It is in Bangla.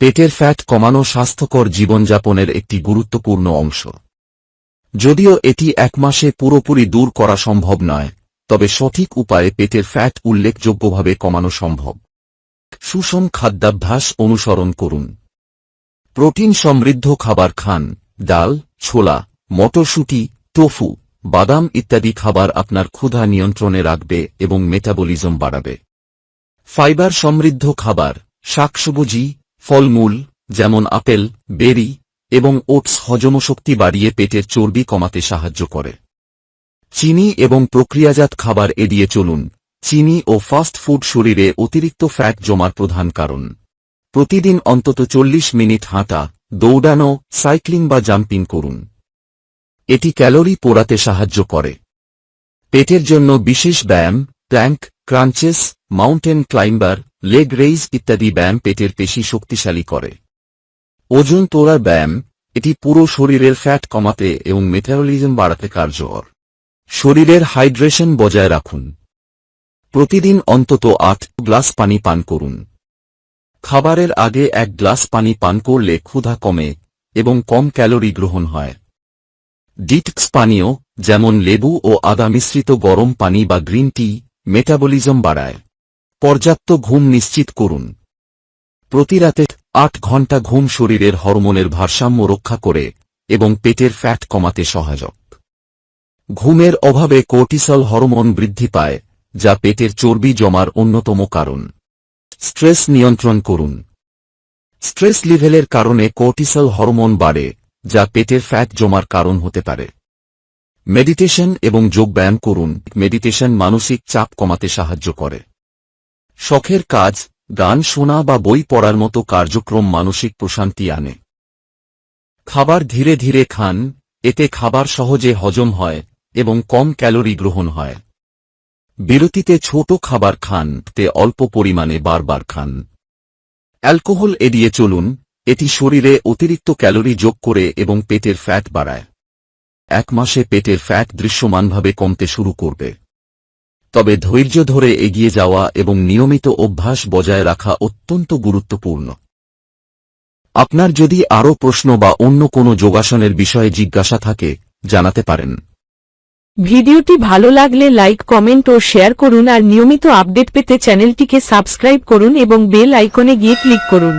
পেটের ফ্যাট কমানো স্বাস্থ্যকর জীবনযাপনের একটি গুরুত্বপূর্ণ অংশ। যদিও এটি এক মাসে পুরোপুরি দূর করা সম্ভব নয়, তবে সঠিক উপায়ে পেটের ফ্যাট উল্লেখযোগ্যভাবে কমানো সম্ভব। সুষম খাদ্যাভ্যাস অনুসরণ করুন। প্রোটিন সমৃদ্ধ খাবার খান, ডাল, ছোলা, মটরশুঁটি, টোফু, বাদাম ইত্যাদি খাবার আপনার ক্ষুধা নিয়ন্ত্রণে রাখবে এবং মেটাবলিজম বাড়াবে। ফাইবার সমৃদ্ধ খাবার, শাকসবুজি ফলমূল, যেমন আপেল, বেরি, এবং ওটস হজমশক্তি বাড়িয়ে পেটের চর্বি কমাতে সাহায্য করে। চিনি এবং প্রক্রিয়াজাত খাবার এড়িয়ে চলুন। চিনি ও ফাস্ট ফুড শরীরে অতিরিক্ত ফ্যাট জমার প্রধান কারণ। প্রতিদিন অন্তত চল্লিশ মিনিট হাঁটা, দৌড়ানো, সাইক্লিং বা জাম্পিং করুন। এটি ক্যালোরি পোড়াতে সাহায্য করে। পেটের জন্য বিশেষ ব্যায়াম plank crunches, mountain climber leg raise ইত্যাদি ব্যায়াম পেটের পেশি শক্তিশালী করে। ওজন তোলার ব্যায়াম, এটি পুরো শরীরের ফ্যাট কমাতে এবং মেটাবলিজম বাড়াতে কার্যকর। শরীরের হাইড্রেশন বজায় রাখুন। প্রতিদিন অন্তত আট গ্লাস পানি পান করুন। খাবারের আগে এক গ্লাস পানি পান করলে ক্ষুধা কমে এবং কম ক্যালোরি গ্রহণ হয়। ডিটক্স পানীয়, যেমন লেবু ও আদা মিশ্রিত গরম পানি বা গ্রিন টি মেটাবলিজম বাড়ায়। পর্যাপ্ত ঘুম নিশ্চিত করুন। প্রতি রাতে আট ঘণ্টা ঘুম শরীরের হরমোনের ভারসাম্য রক্ষা করে এবং পেটের ফ্যাট কমাতে সহায়ক। ঘুমের অভাবে কোর্টিসল হরমোন বৃদ্ধি পায়, যা পেটের চর্বি জমার অন্যতম কারণ। স্ট্রেস নিয়ন্ত্রণ করুন। স্ট্রেস লেভেলের কারণে কোর্টিসল হরমোন বাড়ে, যা পেটের ফ্যাট জমার কারণ হতে পারে। মেডিটেশন এবং যোগব্যায়াম করুন। মেডিটেশন মানসিক চাপ কমাতে সাহায্য করে। শখের কাজ, গান শোনা বা বই পড়ার মতো কার্যক্রম মানসিক প্রশান্তি আনে। খাবার ধীরে ধীরে খান, এতে খাবার সহজে হজম হয় এবং কম ক্যালোরি গ্রহণ হয়। বিরতিতে ছোট খাবার খান, তে অল্প পরিমাণে বারবার খান। অ্যালকোহল এড়িয়ে চলুন, এটি শরীরে অতিরিক্ত ক্যালোরি যোগ করে এবং পেটের ফ্যাট বাড়ায়। এক মাসে পেটের ফ্যাট দৃশ্যমানভাবে কমতে শুরু করবে। তবে ধৈর্য ধরে এগিয়ে যাওয়া এবং নিয়মিত অভ্যাস বজায় রাখা অত্যন্ত গুরুত্বপূর্ণ। আপনার যদি আরও প্রশ্ন বা অন্য কোনো যোগাসনের বিষয়ে জিজ্ঞাসা থাকে, জানাতে পারেন। ভিডিওটি ভালো লাগলে লাইক, কমেন্ট ও শেয়ার করুন আর নিয়মিত আপডেট পেতে চ্যানেলটিকে সাবস্ক্রাইব করুন এবং বেল আইকনে গিয়ে ক্লিক করুন।